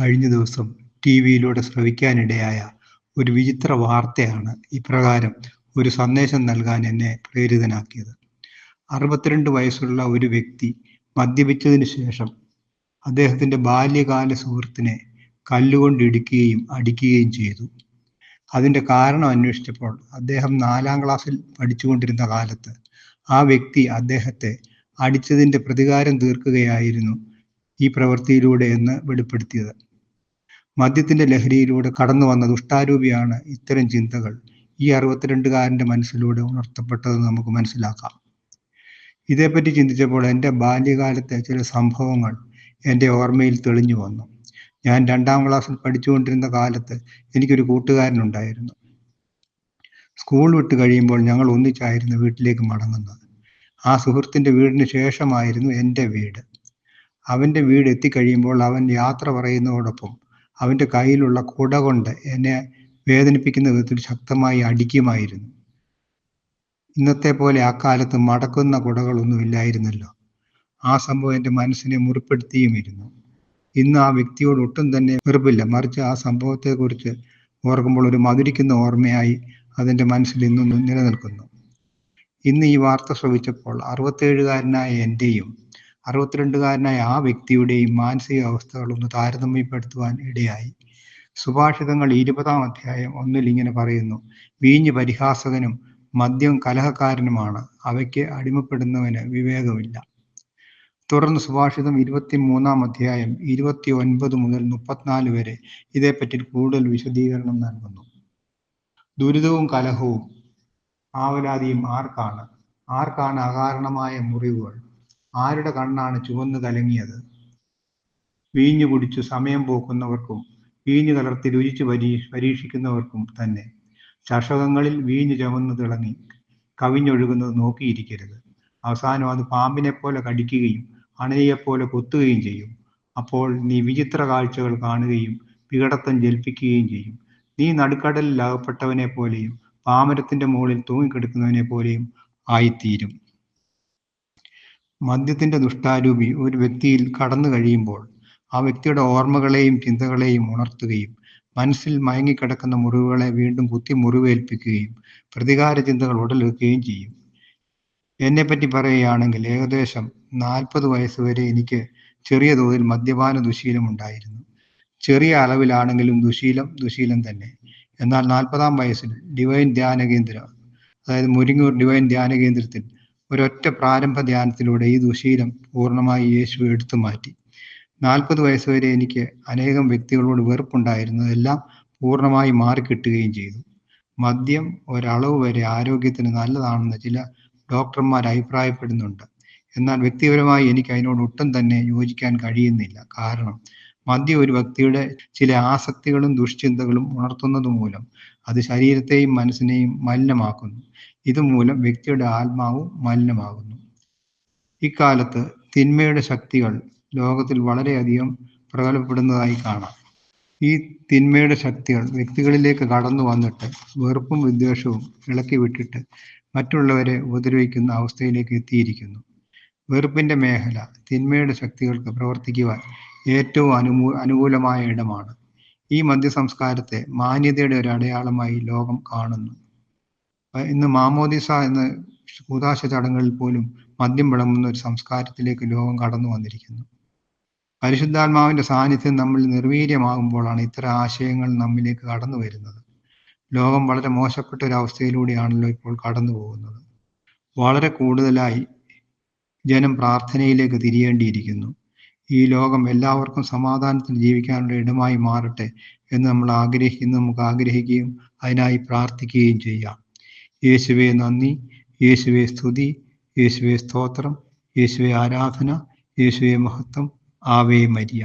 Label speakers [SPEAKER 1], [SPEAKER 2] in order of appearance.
[SPEAKER 1] കഴിഞ്ഞ ദിവസം ടി വിയിലൂടെ ശ്രവിക്കാനിടയായ ഒരു വിചിത്ര വാർത്തയാണ് ഇപ്രകാരം ഒരു സന്ദേശം നൽകാൻ എന്നെ പ്രേരിതനാക്കിയത്. അറുപത്തിരണ്ട് വയസ്സുള്ള ഒരു വ്യക്തി മദ്യപിച്ചതിന് ശേഷം അദ്ദേഹത്തിന്റെ ബാല്യകാല സുഹൃത്തിനെ കല്ലുകൊണ്ട് ഇടിക്കുകയും അടിക്കുകയും ചെയ്തു. അതിന്റെ കാരണം അന്വേഷിച്ചപ്പോൾ അദ്ദേഹം നാലാം ക്ലാസ്സിൽ പഠിച്ചുകൊണ്ടിരുന്ന കാലത്ത് ആ വ്യക്തി അദ്ദേഹത്തെ അടിച്ചതിന്റെ പ്രതികാരം തീർക്കുകയായിരുന്നു ഈ പ്രവൃത്തിയിലൂടെ എന്ന് വെളിപ്പെടുത്തിയത്. മദ്യത്തിന്റെ ലഹരിയിലൂടെ കടന്നു വന്ന ദുഷ്ടാരൂപിയാണ് ഇത്തരം ചിന്തകൾ. ഈ അറുപത്തിരണ്ടുകാരന്റെ മനസ്സിലൂടെ ഉണർത്തപ്പെട്ടതെന്ന് നമുക്ക് മനസ്സിലാക്കാം. ഇതേപ്പറ്റി ചിന്തിച്ചപ്പോൾ എന്റെ ബാല്യകാലത്തെ ചില സംഭവങ്ങൾ എന്റെ ഓർമ്മയിൽ തെളിഞ്ഞു വന്നു. ഞാൻ രണ്ടാം ക്ലാസ്സിൽ പഠിച്ചുകൊണ്ടിരുന്ന കാലത്ത് എനിക്കൊരു കൂട്ടുകാരനുണ്ടായിരുന്നു. സ്കൂൾ വിട്ട് കഴിയുമ്പോൾ ഞങ്ങൾ ഒന്നിച്ചായിരുന്നു വീട്ടിലേക്ക് മടങ്ങുന്നത്. ആ സുഹൃത്തിന്റെ വീടിന് ശേഷമായിരുന്നു എന്റെ വീട്. അവന്റെ വീട് എത്തിക്കഴിയുമ്പോൾ അവൻ യാത്ര പറയുന്നതോടൊപ്പം അവന്റെ കയ്യിലുള്ള കുട കൊണ്ട് എന്നെ വേദനിപ്പിക്കുന്ന വിധത്തിൽ ശക്തമായി അടിക്കുമായിരുന്നു. ഇന്നത്തെ പോലെ ആ അക്കാലത്ത് മടക്കുന്ന കുടകളൊന്നും ഇല്ലായിരുന്നല്ലോ ആ സംഭവം എന്റെ മനസ്സിനെ മുറിപ്പെടുത്തിയുമിരുന്നു. ഇന്ന് ആ വ്യക്തിയോട് ഒട്ടും തന്നെ വെറുപ്പില്ല. മറിച്ച് ആ സംഭവത്തെക്കുറിച്ച് ഓർക്കുമ്പോൾ ഒരു മധുരിക്കുന്ന ഓർമ്മയായി അതെന്റെ മനസ്സിൽ ഇന്നും നിലനിൽക്കുന്നു. ഇന്ന് ഈ വാർത്ത ശ്രവിച്ചപ്പോൾ അറുപത്തേഴുകാരനായ എന്റെയും അറുപത്തിരണ്ടുകാരനായ ആ വ്യക്തിയുടെയും മാനസികാവസ്ഥകൾ ഒന്ന് താരതമ്യപ്പെടുത്തുവാൻ ഇടയായി. സുഭാഷിതങ്ങൾ ഇരുപതാം അധ്യായം ഒന്നിൽ ഇങ്ങനെ പറയുന്നു വീഞ്ഞ് പരിഹാസകനും മദ്യം കലഹക്കാരനുമാണ്. അവയ്ക്ക് അടിമപ്പെടുന്നവന് വിവേകമില്ല. തുടർന്ന് സുഭാഷിതം ഇരുപത്തി മൂന്നാം അധ്യായം ഇരുപത്തി ഒൻപത് മുതൽ മുപ്പത്തിനാല് വരെ ഇതേപ്പറ്റി കൂടുതൽ വിശദീകരണം നൽകുന്നു. ദുരിതവും കലഹവും ആവലാതിയും ആർക്കാണ്? ആർക്കാണ് അകാരണമായ മുറിവുകൾ? ആരുടെ കണ്ണാണ് ചുവന്നു കലങ്ങിയത്? വീഞ്ഞു കുടിച്ചു സമയം പോക്കുന്നവർക്കും വീഞ്ഞു കലർത്തി രുചിച്ച് പരീ പരീക്ഷിക്കുന്നവർക്കും തന്നെ. ചഷകങ്ങളിൽ വീഞ്ഞു ചുവന്ന് തിളങ്ങി കവിഞ്ഞൊഴുകുന്നത് നോക്കിയിരിക്കരുത്. അവസാനം അത് പാമ്പിനെ പോലെ കടിക്കുകയും അണയെപ്പോലെ കൊത്തുകയും ചെയ്യും. അപ്പോൾ നീ വിചിത്ര കാഴ്ചകൾ കാണുകയും വികടത്വം ജൽപ്പിക്കുകയും ചെയ്യും. നീ നടുക്കടലിൽ അകപ്പെട്ടവനെ പോലെയും പാമരത്തിന്റെ മുകളിൽ തൂങ്ങിക്കിടക്കുന്നവനെ പോലെയും ആയിത്തീരും. മദ്യത്തിന്റെ ദുഷ്ടാരൂപി ഒരു വ്യക്തിയിൽ കടന്നു കഴിയുമ്പോൾ ആ വ്യക്തിയുടെ ഓർമ്മകളെയും ചിന്തകളെയും ഉണർത്തുകയും മനസ്സിൽ മയങ്ങിക്കിടക്കുന്ന മുറിവുകളെ വീണ്ടും കുത്തി മുറിവേൽപ്പിക്കുകയും പ്രതികാര ചിന്തകൾ ഉടലെടുക്കുകയും ചെയ്യും. എന്നെ പറ്റി പറയുകയാണെങ്കിൽ ഏകദേശം നാൽപ്പത് വയസ്സ് വരെ എനിക്ക് ചെറിയ തോതിൽ മദ്യപാന ദുശീലം ഉണ്ടായിരുന്നു. ചെറിയ അളവിലാണെങ്കിലും ദുശീലം ദുശീലം തന്നെ. എന്നാൽ നാൽപ്പതാം വയസ്സിൽ ഡിവൈൻ ധ്യാന കേന്ദ്രം അതായത് മുരിങ്ങൂർ ഡിവൈൻ ധ്യാന കേന്ദ്രത്തിൽ ഒരൊറ്റ പ്രാരംഭ ധ്യാനത്തിലൂടെ ഈ ദുശീലം പൂർണമായി യേശു എടുത്തു മാറ്റി. നാൽപ്പത് വയസ്സ് വരെ എനിക്ക് അനേകം വ്യക്തികളോട് വെറുപ്പുണ്ടായിരുന്നതെല്ലാം പൂർണമായി മാറിക്കിട്ടുകയും ചെയ്തു. മദ്യം ഒരളവ് വരെ ആരോഗ്യത്തിന് നല്ലതാണെന്ന് ചില ഡോക്ടർമാർ അഭിപ്രായപ്പെടുന്നുണ്ട്. എന്നാൽ വ്യക്തിപരമായി എനിക്ക് അതിനോട് ഒട്ടും തന്നെ യോജിക്കാൻ കഴിയുന്നില്ല. കാരണം മദ്യം ഒരു വ്യക്തിയുടെ ചില ആസക്തികളും ദുഷ്ചിന്തകളും ഉണർത്തുന്നത് മൂലം അത് ശരീരത്തെയും മനസ്സിനെയും മലിനമാക്കുന്നു. ഇതുമൂലം വ്യക്തിയുടെ ആത്മാവും മലിനമാകുന്നു. ഇക്കാലത്ത് തിന്മയുടെ ശക്തികൾ ലോകത്തിൽ വളരെയധികം പ്രകടപ്പെടുന്നതായി കാണാം. ഈ തിന്മയുടെ ശക്തികൾ വ്യക്തികളിലേക്ക് കടന്നു വന്നിട്ട് വെറുപ്പും വിദ്വേഷവും ഇളക്കി വിട്ടിട്ട് മറ്റുള്ളവരെ ഉപദ്രവിക്കുന്ന അവസ്ഥയിലേക്ക് എത്തിയിരിക്കുന്നു. വെറുപ്പിന്റെ മേഖല തിന്മയുടെ ശക്തികൾക്ക് പ്രവർത്തിക്കുവാൻ ഏറ്റവും അനുമൂ അനുകൂലമായ ഇടമാണ്. ഈ മദ്യ സംസ്കാരത്തെ മാന്യതയുടെ ഒരു അടയാളമായി ലോകം കാണുന്നു. ഇന്ന് മാമോദിസ എന്ന കൂതാശ ചടങ്ങുകളിൽ പോലും മദ്യം വിളമ്പുന്ന ഒരു സംസ്കാരത്തിലേക്ക് ലോകം കടന്നു വന്നിരിക്കുന്നു. പരിശുദ്ധാത്മാവിന്റെ സാന്നിധ്യം നമ്മൾ നിർവീര്യമാകുമ്പോഴാണ് ഇത്തരം ആശയങ്ങൾ നമ്മിലേക്ക് കടന്നു വരുന്നത്. ലോകം വളരെ മോശപ്പെട്ട ഒരു അവസ്ഥയിലൂടെയാണല്ലോ ഇപ്പോൾ കടന്നു പോകുന്നത്. വളരെ കൂടുതലായി ജനം പ്രാർത്ഥനയിലേക്ക് തിരിയേണ്ടിയിരിക്കുന്നു. ഈ ലോകം എല്ലാവർക്കും സമാധാനത്തിൽ ജീവിക്കാനുള്ള ഇടമായി മാറട്ടെ എന്ന് നമ്മൾ ആഗ്രഹിക്കുന്നു നമുക്ക് ആഗ്രഹിക്കുകയും അതിനായി പ്രാർത്ഥിക്കുകയും ചെയ്യാം. യേശുവെ നന്ദി. യേശുവെ സ്തുതി. യേശുവെ സ്തോത്രം. യേശുവെ ആരാധന. യേശുവെ മഹത്വം. Ave Maria.